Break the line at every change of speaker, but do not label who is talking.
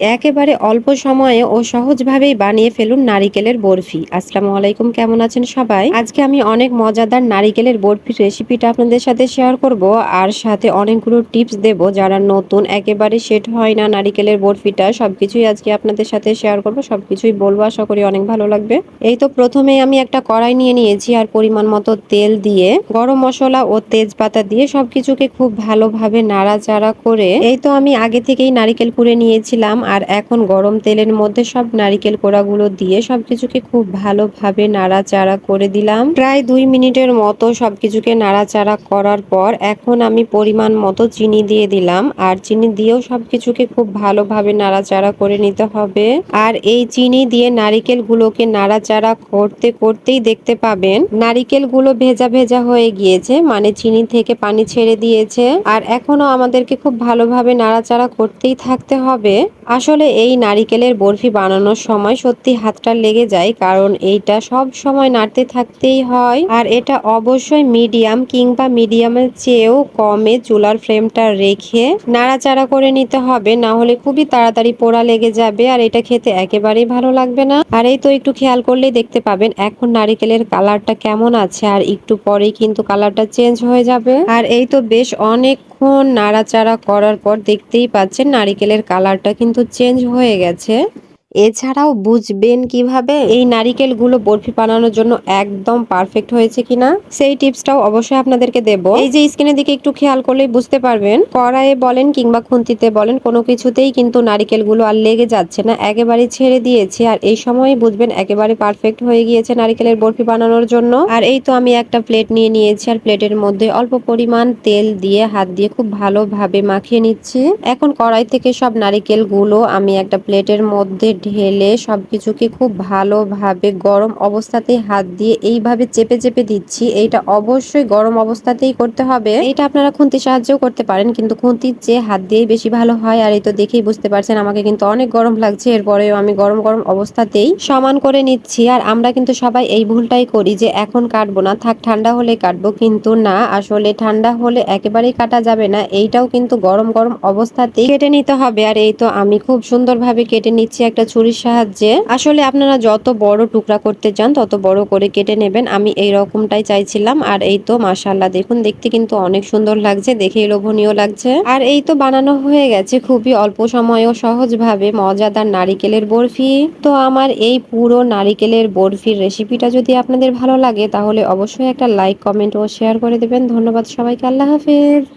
একেবারে অল্প সময়ে ও সহজভাবেই বানিয়ে ফেলুন নারিকেলের বরফি। আসসালামু আলাইকুম, কেমন আছেন সবাই? আজকে আমি অনেক মজাদার নারিকেলের বরফির রেসিপিটা আপনাদের সাথে শেয়ার করব আর সাথে অনেকগুলো টিপস দেব যারা নতুন, একেবারে সেট হয় না নারিকেলের বরফিটা। সবকিছুই আজকে আপনাদের সাথে শেয়ার করব, সবকিছুই বলব, আশা করি অনেক ভালো লাগবে। এই তো প্রথমেই আমি একটা কড়াই নিয়ে নিয়েছি আর পরিমাণ মতো তেল দিয়ে, গরম মশলা ও তেজপাতা দিয়ে সবকিছুকে খুব ভালোভাবে নাড়াচাড়া করে। এই তো আমি আগে থেকেই নারিকেল কুড়ে নিয়েছিলাম আর এখন গরম তেলের মধ্যে সব নারিকেল কোড়াগুলো দিয়ে সবকিছুকে খুব ভালোভাবে নাড়াচাড়া করে দিলাম। প্রায় দুই মিনিটের মতো সবকিছুকে নাড়াচাড়া করার পর এখন আমি পরিমাণ মতো চিনি দিয়ে দিলাম আর চিনি দিয়েও সবকিছুকে খুব ভালোভাবে নাড়াচাড়া করে নিতে হবে। আর এই চিনি দিয়ে নারিকেল গুলোকে নাড়াচাড়া করতে করতেই দেখতে পাবেন নারিকেলগুলো ভেজা ভেজা হয়ে গিয়েছে মানে চিনি থেকে পানি ছেড়ে দিয়েছে। আর এখনও আমাদেরকে খুব ভালোভাবে নাড়াচাড়া করতেই থাকতে হবে। আসলে এই নারিকেলের বরফি বানানোর সময় সত্যি হাতটা লেগে যায়, কারণ এইটা সব সময় নাড়তে থাকতেই হয়। আর এটা অবশ্যই মিডিয়াম কিংবা মিডিয়ামের চেয়েও কমে চুলার ফ্লেমটা রেখে নাড়াচাড়া করে নিতে হবে, না হলে খুবই তাড়াতাড়ি পোড়া লেগে যাবে, আর এটা খেতে একেবারেই ভালো লাগবে না। আর এই তো একটু খেয়াল করলেই দেখতে পাবেন এখন নারিকেলের কালারটা কেমন আছে, আর একটু পরেই কিন্তু কালারটা চেঞ্জ হয়ে যাবে। আর এই তো বেশ অনেকক্ষণ নাড়াচাড়া করার পর দেখতেই পাচ্ছেন নারিকেলের কালারটা কিন্তু চেঞ্জ হয়ে গেছে। এছাড়াও বুঝবেন কীভাবে এই নারিকেলগুলো বরফি বানানোর জন্য একদম পারফেক্ট হয়েছে কিনা? সেই টিপসটাও অবশ্যই আপনাদেরকে দেব। এই যে স্কিনের দিকে একটু খেয়াল করলেই বুঝতে পারবেন, কড়াইয়ে বলেন কিংবা খুন্তিতে বলেন, কোনো কিছুতেই কিন্তু নারিকেলগুলো আর লেগে যাচ্ছে না, একেবারে ছেড়ে দিয়েছে। আর এই সময় বুঝবেন একেবারে পারফেক্ট হয়ে গিয়েছে নারিকেলের বরফি বানানোর জন্য। আর এই তো আমি একটা প্লেট নিয়ে নিয়েছি, আর প্লেটের মধ্যে অল্প পরিমাণ তেল দিয়ে, হাত দিয়ে খুব ভালোভাবে মাখিয়ে নিচ্ছি। এখন কড়াই থেকে সব নারিকেলগুলো আমি একটা প্লেটের মধ্যে ঢেলে সব কিছুকে খুব ভালোভাবে গরম অবস্থাতেই হাত দিয়ে এইভাবে চেপে চেপে দিচ্ছি। এইটা অবশ্যই গরম অবস্থাতেই করতে হবে। এটা আপনারা খুন্তির সাহায্যেও করতে পারেন, কিন্তু খুন্তির চেয়ে হাত দিয়েই বেশি ভালো হয়। আর এই তো দেখেই বুঝতে পারছেন, আমাকে কিন্তু অনেক গরম লাগছে। এরপরেও আমি গরম গরম অবস্থাতেই সমান করে নিচ্ছি। আর আমরা কিন্তু সবাই এই ভুলটাই করি যে এখন কাটবো না। থাক, ঠান্ডা হলে কাটবো, কিন্তু না, আসলে ঠান্ডা হলে একেবারেই কাটা যাবে না। এইটাও কিন্তু গরম গরম অবস্থাতেই কেটে নিতে হবে। আর এই তো আমি খুব সুন্দরভাবে কেটে নিচ্ছি একটা ছুরির সাহায্যে। আসলে আপনারা যত বড় টুকরা করতে চান, তত বড় করে কেটে নেবেন। আমি এই রকমটাই চাইছিলাম। আর এই তো মাসাল্লাহ দেখুন, দেখতে কিন্তু অনেক সুন্দর লাগছে দেখেই লোভনীয় লাগছে। আর এই তো বানানো হয়ে গেছে খুবই অল্প সময় ও সহজভাবে, মজাদার নারিকেলের বরফি। তো আমার এই পুরো নারিকেলের বরফির রেসিপিটা যদি আপনাদের ভালো লাগে, তাহলে অবশ্যই একটা লাইক, কমেন্ট ও শেয়ার করে দেবেন। ধন্যবাদ সবাইকে, আল্লাহ হাফিজ।